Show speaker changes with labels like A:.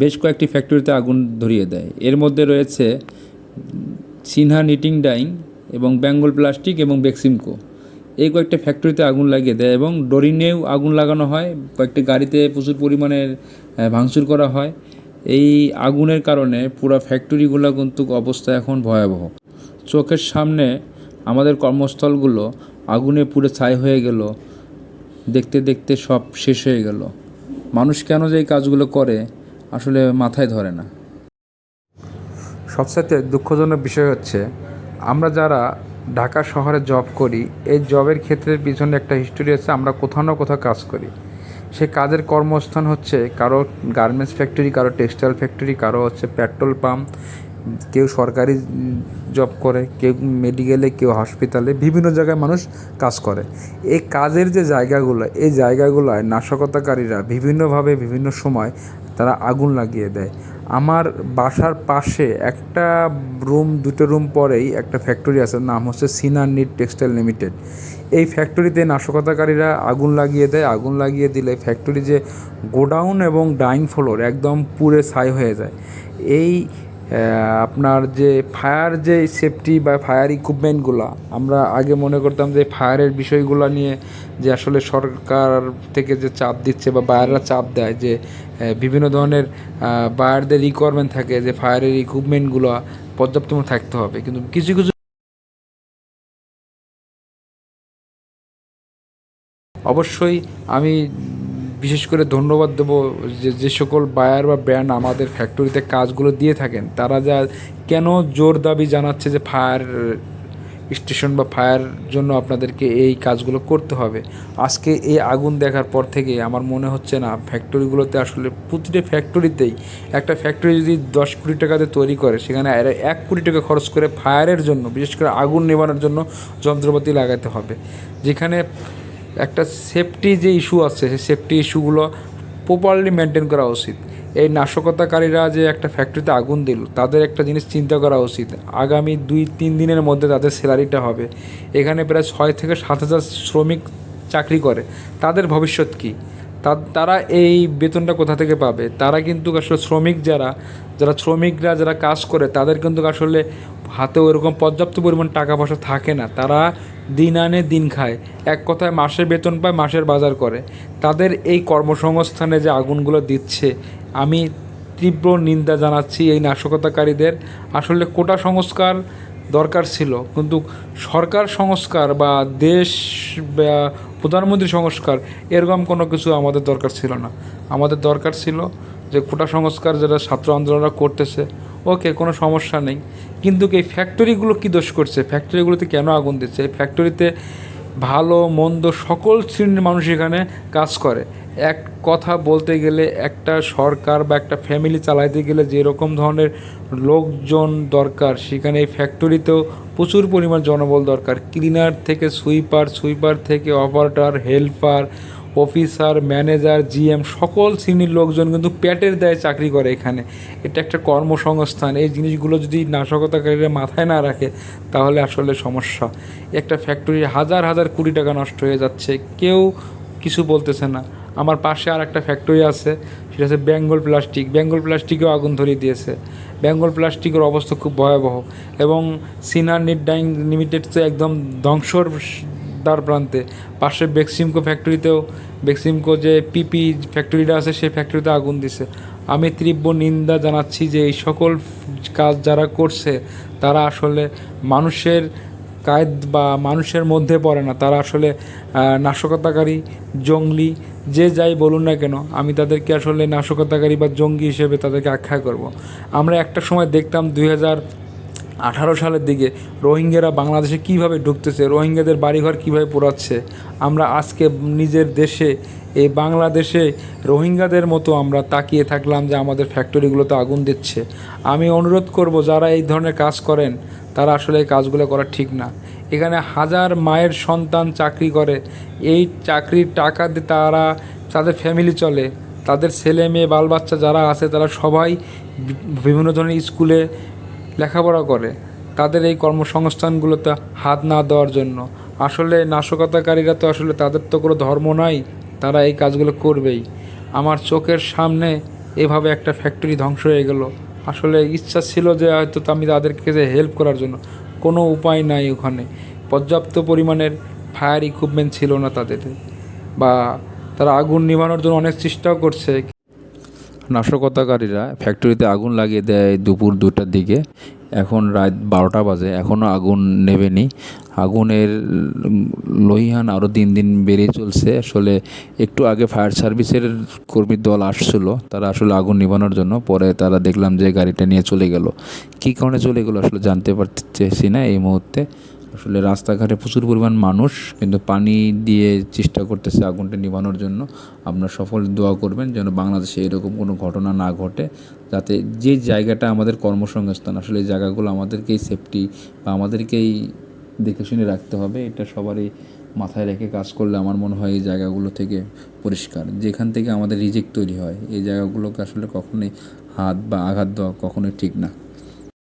A: বেশ কয়েকটি ফ্যাক্টরিতে আগুন ধরিয়ে দেয়। এর মধ্যে রয়েছে সিনহা নিটিং ডাইং এবং বেঙ্গল প্লাস্টিক এবং বেক্সিমকো। এই কয়েকটা ফ্যাক্টরিতে আগুন লাগিয়ে দেয় এবং ডরিনেও আগুন লাগানো হয়। কয়েকটি গাড়িতে প্রচুর পরিমাণে ভাঙচুর করা হয়। এই আগুনের কারণে পুরো ফ্যাক্টরিগুলো কিন্তু অবস্থা এখন ভয়াবহ। চোখের সামনে আমাদের কর্মস্থলগুলো আগুনে পুড়ে ছাই হয়ে গেল। দেখতে দেখতে সব শেষ হয়ে গেল। মানুষ কেন যে এই কাজগুলো করে আসলে মাথায় ধরে না। সবসাথে দুঃখজনক বিষয় হচ্ছে, আমরা যারা ঢাকা শহরে জব করি, এই জবের ক্ষেত্রের পিছনে একটা হিস্টোরি আছে, আমরা কোথাও না কোথাও কাজ করি। সে কাজের কর্মস্থান হচ্ছে কারও গার্মেন্টস ফ্যাক্টরি কারও টেক্সটাইল ফ্যাক্টরি কারও হচ্ছে পেট্রোল পাম্প কেউ সরকারি জব করে, কেউ মেডিকেলে কেউ হসপিটালে বিভিন্ন জায়গায় মানুষ কাজ করে। এই কাজের যে জায়গাগুলো, এই জায়গাগুলোয় নাশকতাকারীরা বিভিন্নভাবে বিভিন্ন সময় তারা আগুন লাগিয়ে দেয়। আমার বাসার পাশে একটা রুম, দুটো রুম পরেই একটা ফ্যাক্টরি আছে, নাম হচ্ছে সিনার নিট টেক্সটাইল লিমিটেড। এই ফ্যাক্টরিতে নাশকতাকারীরা আগুন লাগিয়ে দেয়। আগুন লাগিয়ে দিলে ফ্যাক্টরি যে গোডাউন এবং ডাইং ফ্লোর একদম পুরে ছাই হয়ে যায়। এই আপনার যে ফায়ার যে সেফটি বা ফায়ার ইকুইপমেন্টগুলো আমরা আগে মনে করতাম যে ফায়ারের বিষয়গুলো নিয়ে যে আসলে সরকার থেকে যে চাপ দিচ্ছে বা বায়াররা চাপ দেয়, যে বিভিন্ন ধরনের বায়ারদের রিকোয়ারমেন্ট থাকে যে ফায়ারের ইকুইপমেন্টগুলো পর্যাপ্ত থাকতে হবে। কিন্তু কিছু কিছু অবশ্যই আমি বিশেষ করে ধন্যবাদ দেবো যে যে সকল বায়ার বা ব্র্যান্ড আমাদের ফ্যাক্টরিতে কাজগুলো দিয়ে থাকেন, তারা যা কেন জোর দাবি জানাচ্ছে যে ফায়ার স্টেশন বা ফায়ার জন্য আপনাদেরকে এই কাজগুলো করতে হবে। আজকে এই আগুন দেখার পর থেকে আমার মনে হচ্ছে না ফ্যাক্টরিগুলোতে আসলে প্রতিটা ফ্যাক্টরিতেই একটা ফ্যাক্টরি যদি দশ কোটি টাকাতে তৈরি করে, সেখানে এক কোটি টাকা খরচ করে ফায়ারের জন্য, বিশেষ করে আগুন নেভানোর জন্য যন্ত্রপাতি লাগাতে হবে। যেখানে একটা সেফটি যে ইস্যু আছে, সেই সেফটি ইস্যুগুলো প্রপারলি মেনটেন করা উচিত। এই নাশকতাকারীরা যে একটা ফ্যাক্টরিতে আগুন দিল, তাদের একটা জিনিস চিন্তা করা উচিত। আগামী দুই, তিন দিনের মধ্যে তাদের স্যালারিটা হবে। এখানে প্রায় ছয় থেকে সাত হাজার শ্রমিক চাকরি করে। তাদের ভবিষ্যৎ কী? তারা এই বেতনটা কোথা থেকে পাবে? তারা কিন্তু আসলে শ্রমিক যারা যারা শ্রমিকরা যারা কাজ করে, তাদের কিন্তু আসলে হাতে ওরকম পর্যাপ্ত পরিমাণ টাকা পয়সা থাকে না। তারা দিন আনে, দিন খায়। এক কথায় মাসের বেতন পায়, মাসের বাজার করে। তাদের এই কর্মসংস্থানে যে আগুনগুলো দিচ্ছে, আমি তীব্র নিন্দা জানাচ্ছি এই নাশকতাকারীদের। আসলে কোটা সংস্কার দরকার ছিল। কিন্তু সরকার সংস্কার বা দেশ বা প্রধানমন্ত্রী সংস্কার এরকম কোনো কিছু আমাদের দরকার ছিল না। আমাদের দরকার ছিল যে কোটা সংস্কার যারা ছাত্র আন্দোলনরা করতেছে, ওকে, কোনো সমস্যা নেই। কিন্তু এই ফ্যাক্টরিগুলো কী দোষ করছে? ফ্যাক্টরিগুলোতে কেন আগুন দিচ্ছে? এই ফ্যাক্টরিতে ভালো, মন্দ সকল শ্রেণির মানুষ এখানে কাজ করে। এক কথা বলতে গেলে একটা সরকার বা একটা ফ্যামিলি চালাইতে গেলে যেরকম ধরনের লোকজন দরকার, সেখানে এই ফ্যাক্টরিতেও প্রচুর পরিমাণ জনবল দরকার। ক্লিনার থেকে সুইপার সুইপার থেকে operator helper officer, manager, GM, সকল শ্রেণির লোকজন কিন্তু প্যাটের দায়ে চাকরি করে এখানে। এটা একটা কর্মসংস্থান। এই জিনিসগুলো যদি নাশকতাকারীরা মাথায় না রাখে, তাহলে আসলে সমস্যা। একটা ফ্যাক্টরি হাজার হাজার কোটি টাকা নষ্ট হয়ে যাচ্ছে। কেউ কিছু বলতেছে না। আমার পাশে আর একটা ফ্যাক্টরি আছে, সেটা হচ্ছে বেঙ্গল প্লাস্টিক। বেঙ্গল প্লাস্টিকেও আগুন ধরিয়ে দিয়েছে। বেঙ্গল প্লাস্টিকের অবস্থা খুব ভয়াবহ এবং সিনার নিট ডাইং লিমিটেড তো একদম ধ্বংসর দ্বার প্রান্তে। পাশে বেক্সিমকো ফ্যাক্টরিতেও বেক্সিমকো যে পিপি ফ্যাক্টরিটা আছে, সেই ফ্যাক্টরিতে আগুন দিছে। আমি তীব্র নিন্দা জানাচ্ছি যে এই সকল কাজ যারা করছে, তারা আসলে মানুষের কায়দ বা মানুষের মধ্যে পড়ে না। তারা আসলে নাশকতাকারী, জঙ্গলি, যে যাই বলুন না কেন, আমি তাদেরকে আসলে নাশকতাকারী বা জঙ্গি হিসেবে তাদেরকে আখ্যা করব। আমরা একটা সময় দেখতাম দুই হাজার আঠারো সালের দিকে রোহিঙ্গারা বাংলাদেশে কীভাবে ঢুকতেছে, রোহিঙ্গাদের বাড়িঘর কীভাবে পোড়াচ্ছে, আমরা আজকে নিজের দেশে, এই বাংলাদেশে রোহিঙ্গাদের মতো আমরা তাকিয়ে থাকলাম যে আমাদের ফ্যাক্টরিগুলোতে আগুন দিচ্ছে। আমি অনুরোধ করব, যারা এই ধরনের কাজ করেন, তারা আসলে এই কাজগুলো করা ঠিক না। এখানে হাজার মায়ের সন্তান চাকরি করে, এই চাকরির টাকা দিয়ে তারা তাদের ফ্যামিলি চলে, তাদের ছেলে মেয়ে, বাল বাচ্চা যারা আছে, তারা সবাই বিভিন্ন ধরনের স্কুলে লেখাপড়া করে। তাদের এই কর্মসংস্থানগুলোতে হাত না দেওয়ার জন্য। আসলে নাশকতাকারীরা তো আসলে তাদের তো কোনো ধর্ম নাই, তারা এই কাজগুলো করবেই। আমার চোখের সামনে এভাবে একটা ফ্যাক্টরি ধ্বংস হয়ে গেল। আসলে ইচ্ছা ছিল যে হয়তো আমি তাদেরকে যে হেল্প করার জন্য। কোনো উপায় নাই ওখানে। পর্যাপ্ত পরিমাণের ফায়ার ইকুইপমেন্ট ছিল না তাদের। বা তারা আগুন নিভানোর জন্য অনেক চেষ্টাও করছে। নাশকতাকারীরা ফ্যাক্টরিতে আগুন লাগিয়ে দেয় দুপুর দুটার দিকে। এখন রাত বারোটা বাজে এখনও আগুন নেবেনি। আগুনের লহিহান আরও দিন দিন বেড়ে চলছে। আসলে একটু আগে ফায়ার সার্ভিসের কর্মীর দল আসছিল, তারা আসলে আগুন নিভানোর জন্য। পরে তারা দেখলাম যে গাড়িটা নিয়ে চলে গেল। কী কারণে চলে গেলো আসলে জানতে পারতেছি না এই মুহূর্তে। আসলে রাস্তাঘাটে প্রচুর পরিমাণ মানুষ, কিন্তু পানি দিয়ে চেষ্টা করতেছে আগুনটা নিভানোর জন্য। আপনারা সফল দোয়া করবেন যেন বাংলাদেশে এরকম কোনো ঘটনা না ঘটে, যাতে যে জায়গাটা আমাদের কর্মসংস্থান, আসলে এই জায়গাগুলো আমাদেরকেই সেফটি বা আমাদেরকেই দেখে শুনে রাখতে হবে, এটা সবারই মাথায় রেখে কাজ করলে আমার মনে হয় এই জায়গাগুলো থেকে পরিষ্কার। যেখান থেকে আমাদের রিজেক্ট তৈরি হয়, এই জায়গাগুলোকে আসলে কখনোই হাত বা আঘাত দেওয়া কখনোই ঠিক না।